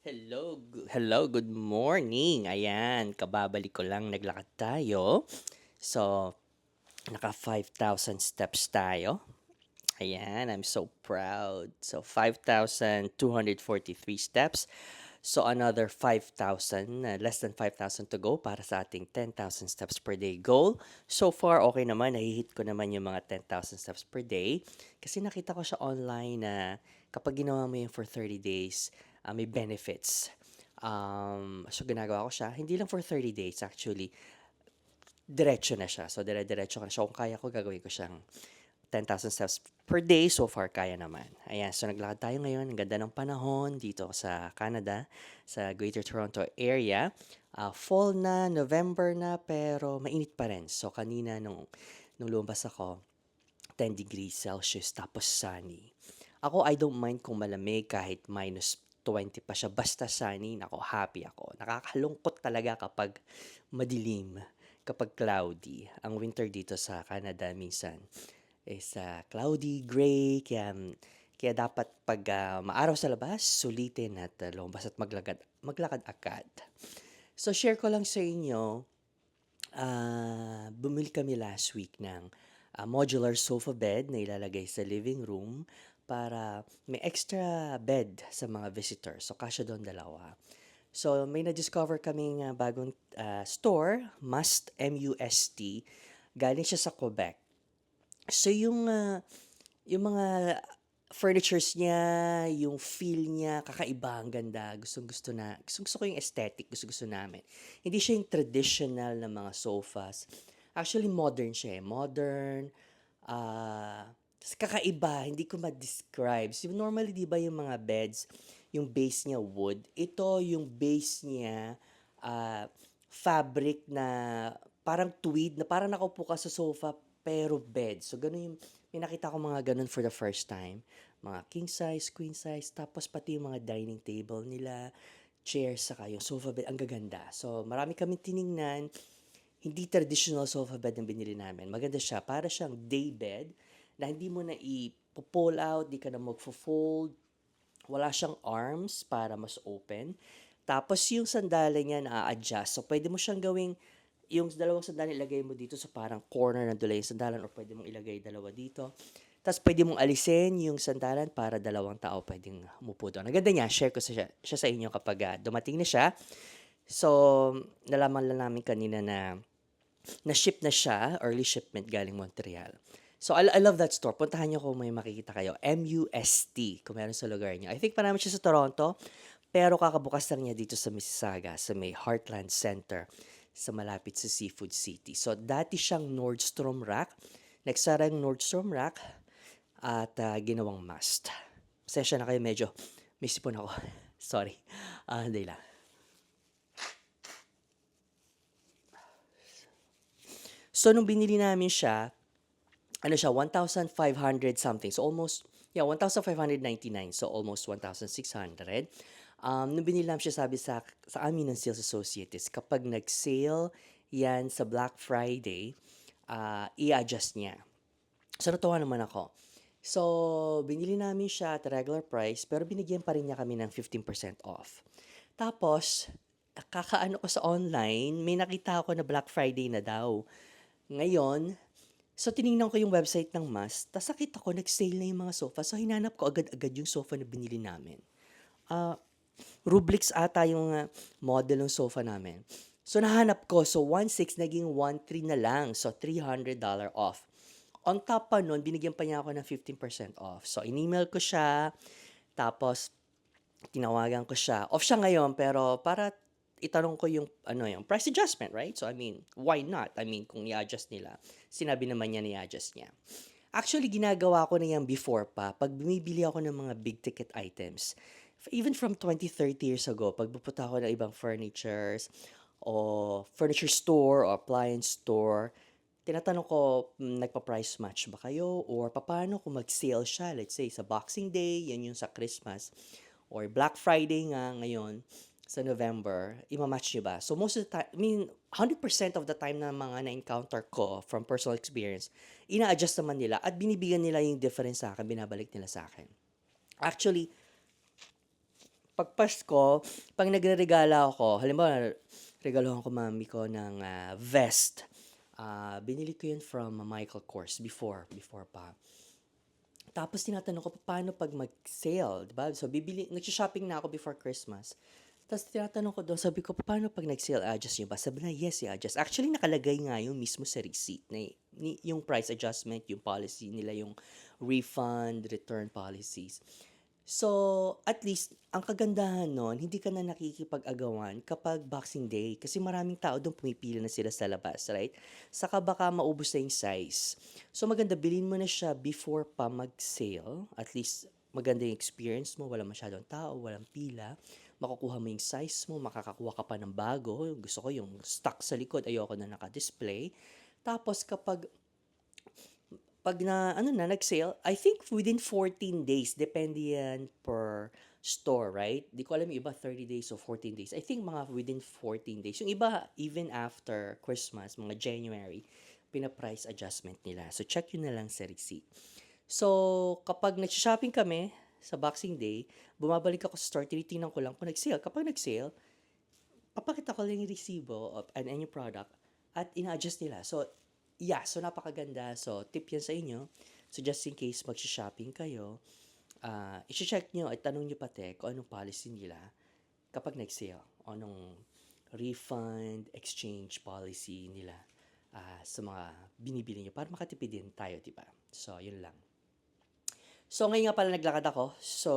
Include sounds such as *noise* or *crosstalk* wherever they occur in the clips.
Hello, hello, good morning. Ayan, kababalik ko lang, naglakad tayo. So, naka 5,000 steps tayo. Ayan, I'm so proud. So, 5,243 steps. So, another 5,000, uh, less than 5,000 to go para sa ating 10,000 steps per day goal. So far, okay naman. Nahihit ko naman yung mga 10,000 steps per day. Kasi nakita ko siya online na kapag ginawa mo yun for 30 days, uh, may benefits. Um, so, ginagawa ko siya. Hindi lang for 30 days, actually diretso na siya. So, dire-diretso ko na siya. Kung kaya ko, gagawin ko siyang 10,000 steps per day. So far, kaya naman. Ayan, so naglakad tayo ngayon. Ang ganda ng panahon dito sa Canada, sa Greater Toronto area. Ah, fall na, November na, pero mainit pa rin. So, kanina nung, nung lumabas ako, 10 degrees Celsius, tapos sunny. Ako, I don't mind kung malamig kahit minus 20 pa siya. Basta sunny, nako, happy ako. Nakakalungkot talaga kapag madilim, kapag cloudy. Ang winter dito sa Canada minsan is ah, cloudy, gray, kaya, kaya dapat pag ah, maaraw sa labas, sulitin at uh, lumabas at maglakad, maglakad agad. So, share ko lang sa inyo, Ah, bumili kami last week ng ah, modular sofa bed na ilalagay sa living room para may extra bed sa mga visitors. So, kasya doon dalawa. So, may na-discover kaming ah, bagong ah, store, Must, M-U-S-T. Galing siya sa Quebec. So, yung, ah, yung mga furnitures niya, yung feel niya, kakaiba, ang ganda. Gustong gusto na, gustong gusto ko yung aesthetic, gusto gusto namin. Hindi siya yung traditional na mga sofas. Actually, modern siya eh. Modern, ah, tas kakaiba, hindi ko ma-describe. So, normally, di ba yung mga beds, yung base niya wood. Ito, yung base niya, ah, fabric na parang tweed, na parang nakaupo ka sa sofa, pero bed. So, ganun yung, may nakita ko mga ganun for the first time. Mga king size, queen size, tapos pati yung mga dining table nila, chairs, saka yung sofa bed, ang gaganda. So, marami kami tiningnan. Hindi traditional sofa bed ang binili namin. Maganda siya. Para siyang day bed na hindi mo na i-pull out, di ka na magfo-fold. Wala siyang arms para mas open. Tapos yung sandali niya na-adjust. So, pwede mo siyang gawing yung dalawang sandalan ilagay mo dito sa parang corner ng dula yung sandalan or pwede mong ilagay dalawa dito. Tapos pwede mong alisin yung sandalan para dalawang tao pwedeng umupo doon. Ang ganda niya, share ko sa siya, siya sa inyo kapag ah, dumating na siya. So, nalaman lang namin kanina na na-ship na siya, early shipment galing Montreal. So, I, I love that store. Puntahan niyo kung may makikita kayo. M-U-S-T, kung meron sa lugar niyo. I think marami siya sa Toronto, pero kakabukas lang niya dito sa Mississauga, sa may Heartland Center, sa malapit sa Seafood City. So, dati siyang Nordstrom Rack. Nagsara yung Nordstrom Rack at ah, ginawang must. Pasensya na kayo, medyo may sipon ako. *laughs* Sorry. Ah, hindi lang. So, nung binili namin siya, ano siya, 1,500 something. So, almost, yeah, 1,599. So, almost 1,600. Um, nung binili namin siya, sabi sa, sa amin ng sales associate kapag nag-sale yan sa Black Friday, ah, i-adjust niya. So, natuwa naman ako. So, binili namin siya at regular price, pero binigyan pa rin niya kami ng 15% off. Tapos, kakaano ko sa online, may nakita ako na Black Friday na daw. Ngayon, so tiningnan ko yung website ng MAS, tapos nakita ko nag-sale na yung mga sofa. So, hinanap ko agad-agad yung sofa na binili namin. Ah, Rublix ata yung ah, model ng sofa namin. So, nahanap ko. So, 1.6 naging 1.3 na lang. So, $300 off. On top pa nun, binigyan pa niya ako ng 15% off. So, in-email ko siya. Tapos, tinawagan ko siya. Off siya ngayon, pero para itanong ko yung, ano yung price adjustment, right? So, I mean, why not? I mean, kung i-adjust nila, sinabi naman niya na i-adjust niya. Actually, ginagawa ko na yan before pa. Pag bumibili ako ng mga big ticket items, even from 20, 30 years ago, pag pupunta ako ng ibang furnitures, o furniture store, o appliance store, tinatanong ko, "Hmm, nagpa-price match ba kayo? Or paano kung mag-sale siya? Let's say, sa Boxing Day, yan yung sa Christmas. Or Black Friday nga ngayon, sa November, imamatch nyo ba? So most of the time, I mean, 100% of the time na mga na-encounter ko from personal experience, ina-adjust naman nila at binibigyan nila yung difference sa akin, binabalik nila sa akin. Actually, pag Pasko, pag nagre-regala ako, halimbawa, regalohan ko mami ko ng ah, vest. Ah, binili ko yun from Michael Kors before, before pa. Tapos tinatanong ko, paano pag mag-sale, di ba? So, bibili, nag-shopping na ako before Christmas. Tapos tinatanong ko doon, sabi ko, paano pag nag-sale, adjust nyo ba? Sabi na, yes, i-adjust. Actually, nakalagay nga yung mismo sa receipt na yung price adjustment, yung policy nila, yung refund, return policies. So, at least, ang kagandahan nun, hindi ka na nakikipag-agawan kapag Boxing Day. Kasi maraming tao doon pumipila na sila sa labas, right? Saka baka maubos na yung size. So, maganda, bilhin mo na siya before pa mag-sale. At least, maganda yung experience mo, walang masyadong tao, walang pila. Makukuha mo yung size mo, makakakuha ka pa ng bago. Gusto ko yung stock sa likod, ayoko na naka-display. Tapos, kapag pag na ano na nag-sale, I think within 14 days, depende yan per store, right? Di ko alam yung iba 30 days o 14 days. I think mga within 14 days. Yung iba, even after Christmas, mga January, pina-price adjustment nila. So, check yun na lang sa receipt. So, kapag nag-shopping kami sa Boxing Day, bumabalik ako sa store, tinitingnan ko lang kung nag-sale. Kapag nag-sale, papakita ko lang yung resibo of an any product at ina-adjust nila. So, yeah, so napakaganda. So, tip yan sa inyo. So, just in case mag-shopping kayo, uh, i-check nyo at tanong nyo pati kung anong policy nila kapag nag-sale. O anong refund, exchange policy nila uh, sa mga binibili nyo para makatipid din tayo, di? So, yun lang. So, ngayon nga pala naglakad ako. So,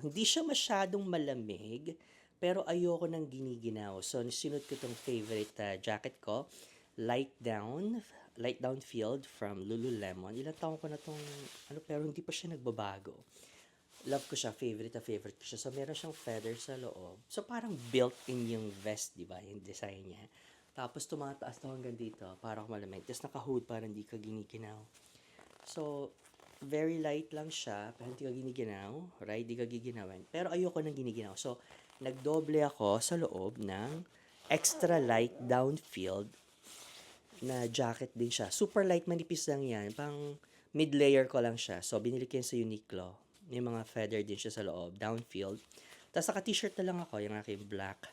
hindi siya masyadong malamig, pero ayoko nang giniginaw. So, sinod ko tong favorite uh, jacket ko, light down, light down field from Lululemon. Ilang taon ko na tong, ano, pero hindi pa siya nagbabago. Love ko siya, favorite na favorite ko siya. So, meron siyang feather sa loob. So, parang built-in yung vest, di ba? Yung design niya. Tapos, tumataas na hanggang dito, parang malamig. Tapos, naka-hood, parang hindi ka giniginaw. So, very light lang siya, pero hindi ka giniginaw, right? Hindi ka giginawin. Pero ayoko nang giniginaw. So, nagdoble ako sa loob ng extra light downfield na jacket din siya. Super light, manipis lang yan. Pang mid-layer ko lang siya. So, binili ko yan sa Uniqlo. May mga feather din siya sa loob, downfield. Tapos, naka-t-shirt na lang ako, yung aking black,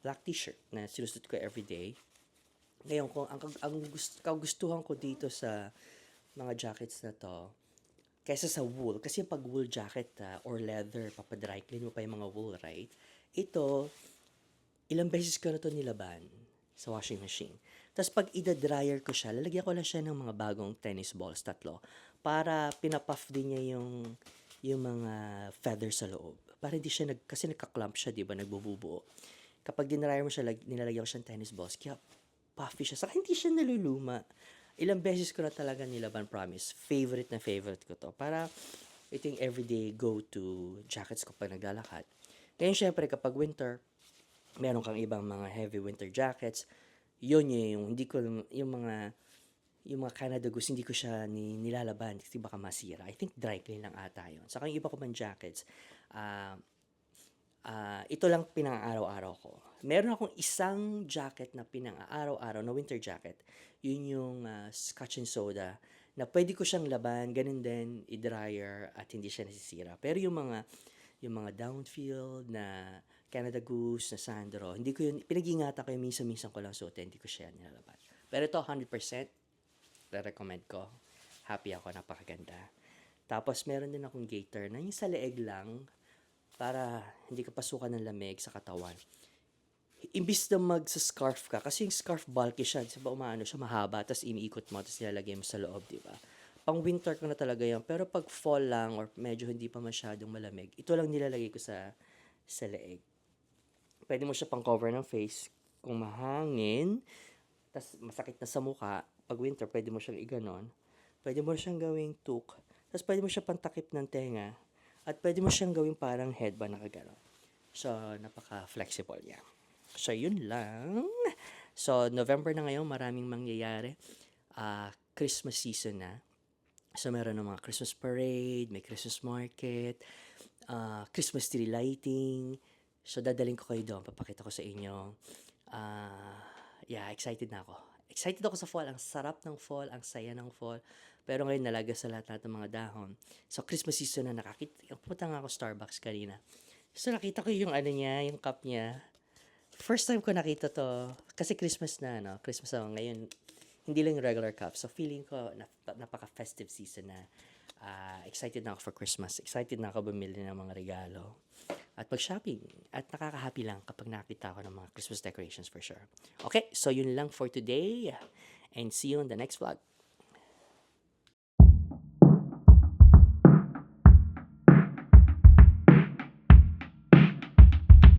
black t-shirt na sinusot ko everyday. Ngayon, kung ang, ang gust, kagustuhan ko dito sa mga jackets na to, kaysa sa wool, kasi pag wool jacket uh, or leather, papadry clean mo pa yung mga wool, right? Ito, ilang beses ko na to nilaban sa washing machine. Tapos pag ida-dryer ko siya, lalagyan ko lang siya ng mga bagong tennis balls, tatlo. Para pinapuff din niya yung, yung mga feathers sa loob. Para hindi siya, nag, kasi nagka-clump siya, di ba, nagbububuo. Kapag dinryer mo siya, lag, nilalagyan ko siya ng tennis balls, kaya puffy siya. Saka hindi siya naluluma. Ilang beses ko na talaga nilaban, promise. Favorite na favorite ko to. Para ito yung everyday go-to jackets ko pag naglalakad. Ngayon, syempre, kapag winter, meron kang ibang mga heavy winter jackets, yun yung hindi ko yung mga yung mga Canada Goose hindi ko siya ni, nilalaban kasi baka masira. I think dry clean lang ata yun. Saka yung iba ko man jackets, uh, uh, ito lang pinang-araw-araw ko. Meron akong isang jacket na pinang-araw-araw na winter jacket. Yun yung uh, scotch and soda na pwede ko siyang laban, ganun din, i-dryer at hindi siya nasisira. Pero yung mga yung mga downfield na Canada Goose, na Sandro. Hindi ko yun, pinag-ingatan ko yung minsan-minsan ko lang suot, hindi ko siya nilalaban. Pero ito, 100%, re-recommend ko. Happy ako, napakaganda. Tapos, meron din akong gator na yung sa leeg lang, para hindi ka pasukan ng lamig sa katawan. Imbis na mag-scarf ka, kasi yung scarf bulky siya, di ba umaano siya, mahaba, tapos iniikot mo, tapos nilalagay mo sa loob, di ba? Pang winter ko na talaga yan. Pero pag fall lang, or medyo hindi pa masyadong malamig, ito lang nilalagay ko sa, sa leeg pwede mo siya pang cover ng face kung mahangin, tas masakit na sa mukha, pag winter, pwede mo siyang iganon. Pwede mo siyang gawing took. Tapos pwede mo siya pantakip ng tenga. At pwede mo siyang gawing parang headband na kagano. So, napaka-flexible niya. So, yun lang. So, November na ngayon, maraming mangyayari. Uh, Christmas season na. So, meron ng mga Christmas parade, may Christmas market, uh, Christmas tree lighting, So, dadaling ko kayo doon. Papakita ko sa inyo. Uh, yeah, excited na ako. Excited ako sa fall. Ang sarap ng fall. Ang saya ng fall. Pero ngayon nalaga sa lahat ng mga dahon. So, Christmas season na nakakita. Pumunta nga ako Starbucks kanina. So, nakita ko yung ano niya, yung cup niya. First time ko nakita to. Kasi Christmas na, no? Christmas na ngayon. Hindi lang regular cup. So, feeling ko na, napaka-festive season na. Ah, excited na ako for Christmas. Excited na ako bumili ng mga regalo. At mag-shopping. At nakaka-happy lang kapag nakita ko ng mga Christmas decorations for sure. Okay, so yun lang for today. And see you on the next vlog.